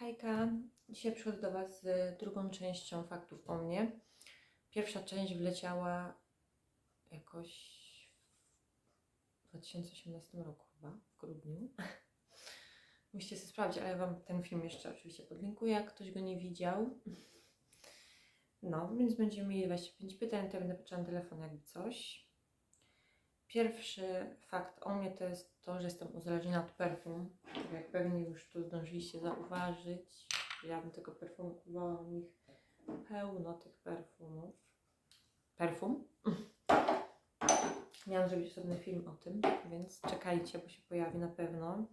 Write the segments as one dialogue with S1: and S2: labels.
S1: Hejka, dzisiaj przychodzę do Was z drugą częścią faktów o mnie. Pierwsza część wleciała jakoś w 2018 roku chyba, w grudniu. Musicie sobie sprawdzić, ale ja Wam ten film jeszcze oczywiście podlinkuję, jak ktoś go nie widział. No, więc będziemy mieli 25 pytań, to ja będę patrzyła na telefon jakby coś. Pierwszy fakt o mnie to jest to, że jestem uzależniona od perfum. Tak Jak pewnie już tu zdążyliście zauważyć, ja bym tego perfum kupowała mi pełno tych perfumów. Perfum? Miałam zrobić osobny film o tym, więc czekajcie, bo się pojawi na pewno.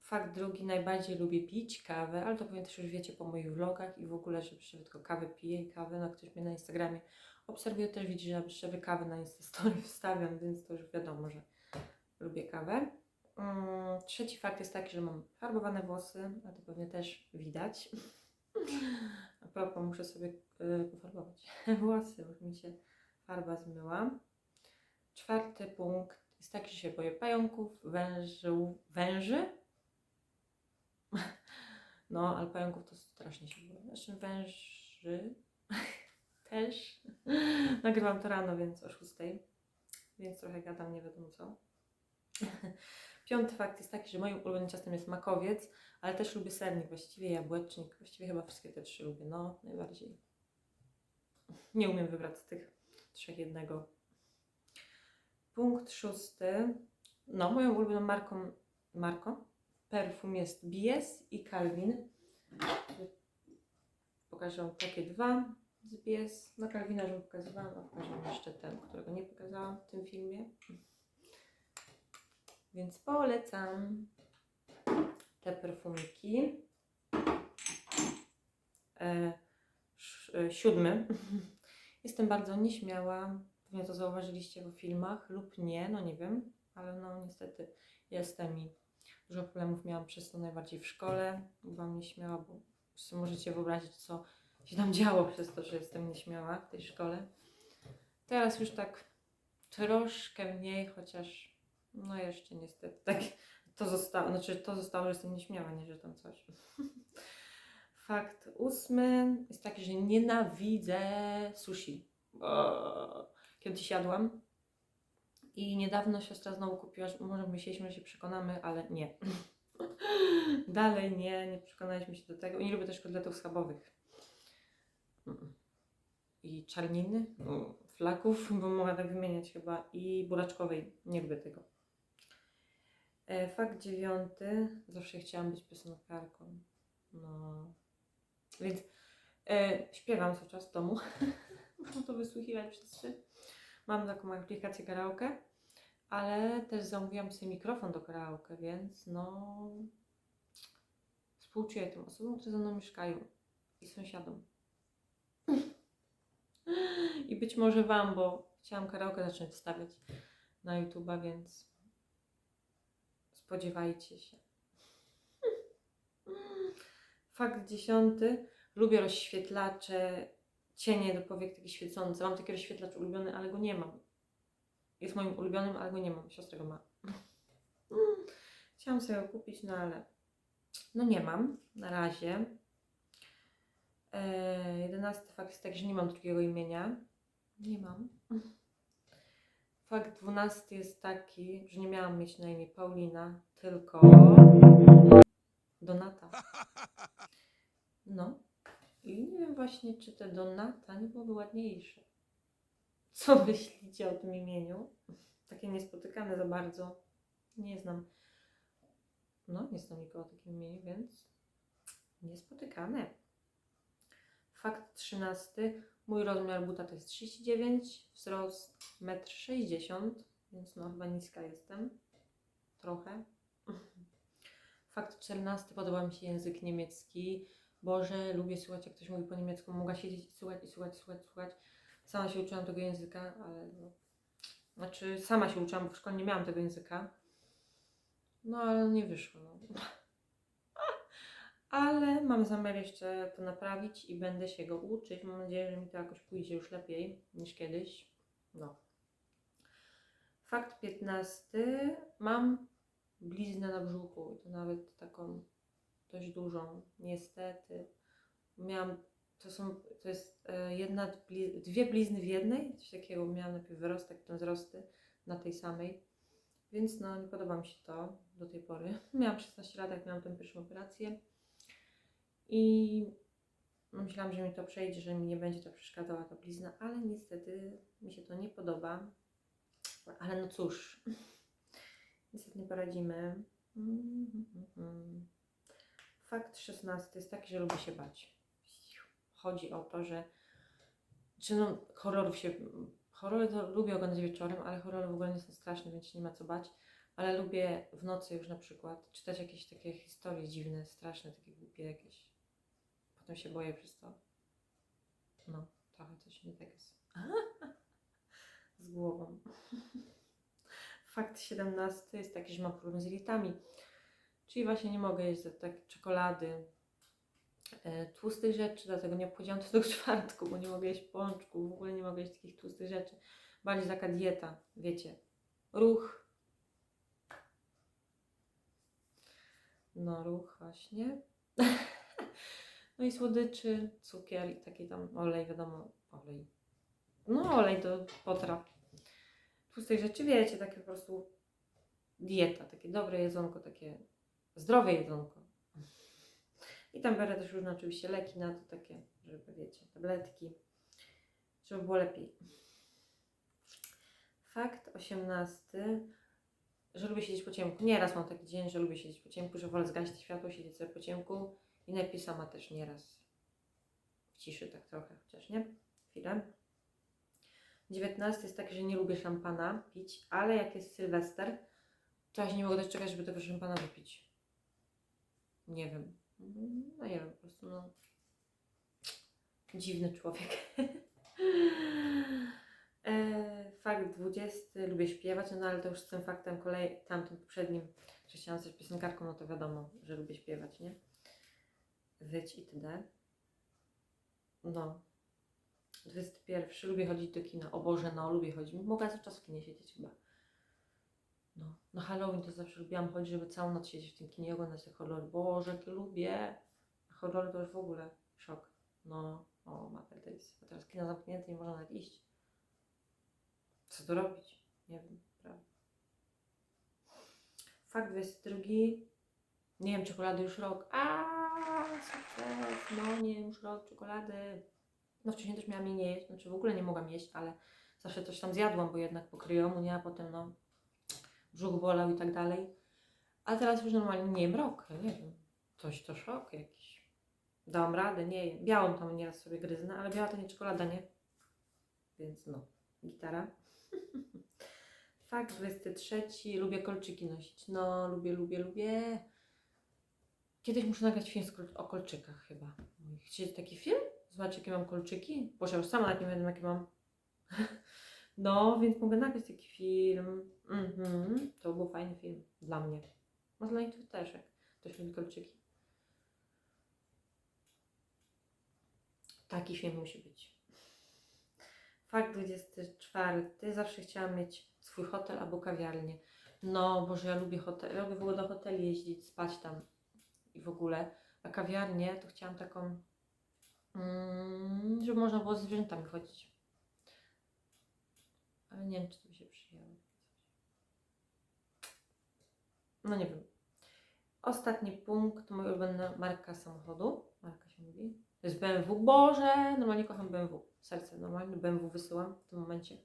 S1: Fakt drugi, najbardziej lubię pić kawę, ale to pewnie też już wiecie po moich vlogach i w ogóle, że przecież tylko kawę piję i kawę, no ktoś mnie na Instagramie obserwuje, też widzi, że przecież kawę na Instastory wstawiam, więc to już wiadomo, że lubię kawę. Mm, Trzeci fakt jest taki, że mam farbowane włosy, a to pewnie też widać. A propos, muszę sobie y, pofarbować włosy, już mi się farba zmyła. Czwarty punkt jest taki, że się boję pająków, wężów, węży. No, ale pająków to strasznie się boję. Znaczy węży też. Nagrywam to rano, więc o 6, więc trochę gadam, nie wiadomo co. Piąty fakt jest taki, że moim ulubionym ciastem jest makowiec, ale też lubię sernik, właściwie jabłecznik, właściwie chyba wszystkie te trzy lubię, no najbardziej. Nie umiem wybrać z tych trzech jednego. Punkt szósty. No, moją ulubioną marką, marką perfum jest BS i Calvin. Pokażę Wam takie dwa z BS. Na Calvina już pokazywałam, a pokażę jeszcze ten, którego nie pokazałam w tym filmie. Więc polecam te perfumiki. E, e, siódmy. Jestem bardzo nieśmiała. Pewnie to zauważyliście w filmach lub nie, no nie wiem, ale no niestety jestem i dużo problemów miałam przez to najbardziej w szkole. Byłam nieśmiała, bo możecie wyobrazić, co się tam działo przez to, że jestem nieśmiała w tej szkole. Teraz już tak troszkę mniej, chociaż no jeszcze niestety tak to zostało, znaczy to zostało, że jestem nieśmiała, nie że tam coś. Fakt ósmy jest taki, że nienawidzę sushi. O, Kiedyś jadłam i niedawno siostra znowu kupiła, że może myśleliśmy, że się przekonamy, ale nie. Dalej nie, nie przekonaliśmy się do tego. I nie lubię też kotletów schabowych. I czarniny, mm, flaków, bo mogę tak wymieniać chyba, i buraczkowej. Nie lubię tego. E, fakt dziewiąty. Zawsze chciałam być piosenkarką. No. Więc e, śpiewam cały czas w domu. Można to wysłuchiwać wszyscy. Mam taką aplikację karaoke, ale też zamówiłam sobie mikrofon do karaoke, więc no współczuję tym osobom, które ze mną mieszkają i sąsiadom. I być może Wam, bo chciałam karaoke zacząć wstawiać na YouTube'a, więc spodziewajcie się. Fakt dziesiąty. Lubię rozświetlacze, cienie do powiek takie świecące. Mam taki rozświetlacz ulubiony, ale go nie mam. Jest moim ulubionym, ale go nie mam. Siostra go ma. Chciałam sobie go kupić, no ale no nie mam na razie. E, jedenasty fakt jest taki, że nie mam drugiego imienia. Nie mam. Fakt dwunasty jest taki, że nie miałam mieć na imię Paulina, tylko Donata. No. I nie wiem właśnie, czy te Donata nie byłoby ładniejsze. Co myślicie o tym imieniu? Takie niespotykane za bardzo. Nie znam. No, nie znam nikogo o takim imieniu, więc niespotykane. Fakt trzynasty. Mój rozmiar buta to jest 39, wzrost 1,60 m, więc no chyba niska jestem. Trochę. Fakt 14. Podoba mi się język niemiecki. Boże, lubię słuchać, jak ktoś mówi po niemiecku. Mogę siedzieć i słuchać, i słuchać, słuchać, słuchać. Sama się uczyłam tego języka, ale no. Znaczy, sama się uczyłam, bo w szkole nie miałam tego języka. No, ale nie wyszło. No. Mam zamiar jeszcze to naprawić i będę się go uczyć. Mam nadzieję, że mi to jakoś pójdzie już lepiej niż kiedyś. No. Fakt 15. Mam bliznę na brzuchu i to nawet taką dość dużą, niestety. Miałam, to są, to jest e, jedna, dwie blizny w jednej, coś takiego, miałam najpierw wyrostek, potem wzrosty na tej samej, więc no nie podoba mi się to do tej pory. Miałam 16 lat, jak miałam tę pierwszą operację i myślałam, że mi to przejdzie, że mi nie będzie to przeszkadzała ta blizna, ale niestety mi się to nie podoba. Ale no cóż, niestety nie poradzimy. Fakt 16 jest taki, że lubię się bać. Chodzi o to, że czy no, horrorów się. Horrory to lubię oglądać wieczorem, ale horrory w ogóle nie są straszne, więc nie ma co bać. Ale lubię w nocy już na przykład czytać jakieś takie historie dziwne, straszne, takie głupie jakieś. Potem się boję przez to. No, trochę coś nie tak jest. Z głową. Fakt 17 jest taki, że mam problem z jelitami. Czyli właśnie nie mogę jeść za tak czekolady, e, tłustych rzeczy, dlatego nie obchodziłam to do czwartku, bo nie mogę jeść pączków, w ogóle nie mogę jeść takich tłustych rzeczy. Bardziej taka dieta, wiecie, ruch. No, ruch właśnie. No i słodyczy, cukier i taki tam olej, wiadomo, olej. No, olej do potraw. Tłustych rzeczy, wiecie, takie po prostu dieta, takie dobre jedzonko, takie zdrowe jedzonko. I tam biorę też różne oczywiście leki na to takie, żeby wiecie, tabletki, żeby było lepiej. Fakt 18, że lubię siedzieć po ciemku. Nieraz mam taki dzień, że lubię siedzieć po ciemku, że wolę zgasić światło, siedzieć sobie po ciemku i najlepiej sama też nieraz w ciszy tak trochę, chociaż nie? Chwilę. 19 jest taki, że nie lubię szampana pić, ale jak jest Sylwester, to się nie mogę doczekać, żeby tego szampana wypić. Nie wiem. No nie wiem, po prostu no. Dziwny człowiek. e, fakt 20. Lubię śpiewać, no ale to już z tym faktem kolej, tamtym poprzednim, że chciałam być piosenkarką, no to wiadomo, że lubię śpiewać, nie? Wyć itd. No. 21. Lubię chodzić do kina. O Boże, no lubię chodzić. Mogę cały czas w kinie siedzieć chyba. No, na Halloween to zawsze lubiłam chodzić, żeby całą noc siedzieć w tym kinie i oglądać te horrory. Boże, jakie lubię. A horrory to już w ogóle szok. No, o mater, jest. Bo teraz kino zamknięte, nie można nawet iść. Co tu robić? Nie wiem, prawda. Fakt 22. Nie wiem, czekolady już rok. A, sukces. No, nie już rok czekolady. No wcześniej też miałam jej nie jeść, znaczy w ogóle nie mogłam jeść, ale zawsze coś tam zjadłam, bo jednak po kryjomu, nie, a potem no brzuch bolał i tak dalej. A teraz już normalnie nie jem rok, nie wiem, coś to szok jakiś. Dałam radę, nie jem. Białą tam nieraz sobie gryznę, ale biała to nie czekolada, nie? Więc no, gitara. Fakt 23, lubię kolczyki nosić. No, lubię, lubię, lubię. Kiedyś muszę nagrać film o kolczykach chyba. Chcecie taki film? Zobaczcie, jakie mam kolczyki. Boże, już sama nawet nie wiem, jakie mam. No, więc mogę nagrać taki film. Mhm. To był fajny film dla mnie. Może dla niektórych też, jak ktoś lubi kolczyki. Taki film musi być. Fakt 24. Zawsze chciałam mieć swój hotel albo kawiarnię. No, Boże, ja lubię hotel. Ja lubię w ogóle do hoteli jeździć, spać tam i w ogóle. A kawiarnię to chciałam taką, mm, żeby można było z zwierzętami chodzić. Ale nie wiem, czy to by się przyjęło. No nie wiem. Ostatni punkt, moja ulubiona marka samochodu. Marka się mówi. To jest BMW. Boże, normalnie kocham BMW. Serce, normalnie BMW wysyłam w tym momencie.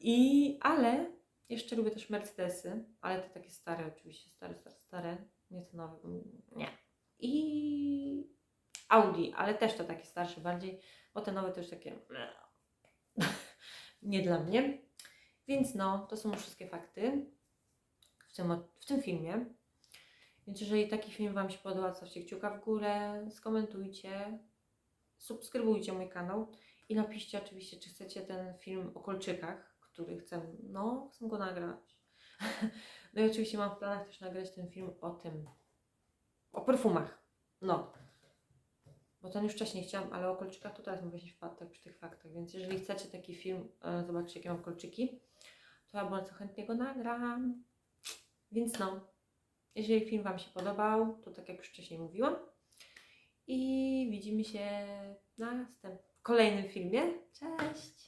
S1: I, ale jeszcze lubię też Mercedesy, ale te takie stare oczywiście, stare, stare, stare. Nie te nowe, mm, nie. I Audi, ale też to takie starsze bardziej, bo te nowe to już takie nie dla mnie. Więc no, to są wszystkie fakty w tym, w tym filmie. Więc jeżeli taki film Wam się podoba, zostawcie kciuka w górę, skomentujcie, subskrybujcie mój kanał i napiszcie oczywiście, czy chcecie ten film o kolczykach, który chcę, no, chcę go nagrać. No i oczywiście mam w planach też nagrać ten film o tym, o perfumach. No. Bo ten już wcześniej chciałam, ale o kolczykach to teraz mam właśnie wpadł tak przy tych faktach, więc jeżeli chcecie taki film, e, zobaczyć jakie mam kolczyki, to ja bardzo chętnie go nagram. Więc no, Jeżeli film Wam się podobał, to tak jak już wcześniej mówiłam. I widzimy się na następnym, kolejnym filmie. Cześć!